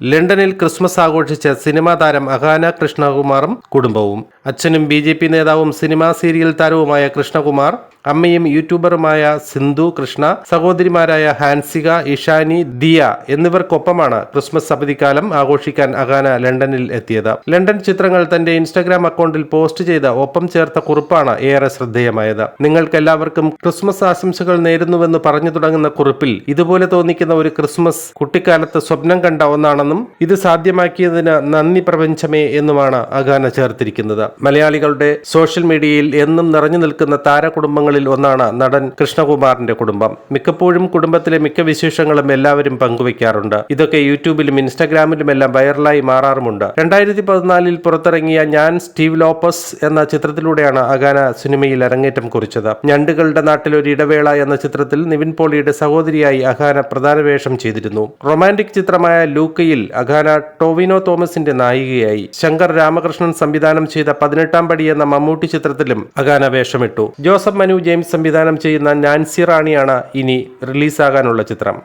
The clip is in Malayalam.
ലണ്ടനിൽ ക്രിസ്മസ് ആഘോഷിച്ച സിനിമാ താരം അഹാന കൃഷ്ണകുമാറും കുടുംബവും അച്ഛനും ബി ജെ പി നേതാവും സിനിമാ സീരിയൽ താരവുമായ കൃഷ്ണകുമാർ അമ്മയും യൂട്യൂബറുമായ സിന്ധു കൃഷ്ണ സഹോദരിമാരായ ഹാൻസിക ഇഷാനി ദിയ എന്നിവർക്കൊപ്പമാണ് ക്രിസ്മസ് അവധിക്കാലം ആഘോഷിക്കാൻ അഗാന ലണ്ടനിൽ എത്തിയത്. ലണ്ടൻ ചിത്രങ്ങൾ തന്റെ ഇൻസ്റ്റാഗ്രാം അക്കൗണ്ടിൽ പോസ്റ്റ് ചെയ്ത ഒപ്പം ചേർത്ത കുറിപ്പാണ് ഏറെ ശ്രദ്ധേയമായത്. നിങ്ങൾക്കെല്ലാവർക്കും ക്രിസ്മസ് ആശംസകൾ നേരുന്നുവെന്ന് പറഞ്ഞു തുടങ്ങുന്ന കുറിപ്പിൽ ഇതുപോലെ തോന്നിക്കുന്ന ഒരു ക്രിസ്മസ് കുട്ടിക്കാലത്ത് സ്വപ്നം കണ്ട ഒന്നാണെന്നും ഇത് സാധ്യമാക്കിയതിന് നന്ദി പ്രപഞ്ചമേ എന്നുമാണ് അഗാന ചേർത്തിരിക്കുന്നത്. മലയാളികളുടെ സോഷ്യൽ മീഡിയയിൽ എന്നും നിറഞ്ഞു നിൽക്കുന്ന താരകുടുംബങ്ങളിൽ ഒന്നാണ് നടൻ കൃഷ്ണകുമാറിന്റെ കുടുംബം. മിക്കപ്പോഴും കുടുംബത്തിലെ മിക്ക വിശേഷങ്ങളും എല്ലാവരും പങ്കുവയ്ക്കാറുണ്ട്. ഇതൊക്കെ യൂട്യൂബിലും ഇൻസ്റ്റാഗ്രാമിലും എല്ലാം വൈറലായി മാറാറുമുണ്ട്. രണ്ടായിരത്തി പതിനാലിൽ പുറത്തിറങ്ങിയ ഞാൻ സ്റ്റീവ് ലോപ്പസ് എന്ന ചിത്രത്തിലൂടെയാണ് അഗാന സിനിമയിൽ അരങ്ങേറ്റം കുറിച്ചത്. ഞണ്ടുകളുടെ നാട്ടിൽ ഒരു ഇടവേള എന്ന ചിത്രത്തിൽ നിവിൻ പോളിയുടെ സഹോദരിയായി അഖാന പ്രധാന വേഷം ചെയ്തിരുന്നു. റൊമാന്റിക് ചിത്രമായ ലൂക്കയിൽ അഖാന ടോവിനോ തോമസിന്റെ നായികയായി. ശങ്കർ രാമകൃഷ്ണൻ സംവിധാനം ചെയ്ത പതിനെട്ടാം പടി എന്ന മമ്മൂട്ടി ചിത്രത്തിലും അഗാന വേഷമിട്ടു. ജോസഫ് മനു ജെയിംസ് സംവിധാനം ചെയ്യുന്ന നാൻസി റാണിയാണ് ഇനി റിലീസാകാനുള്ള ചിത്രം.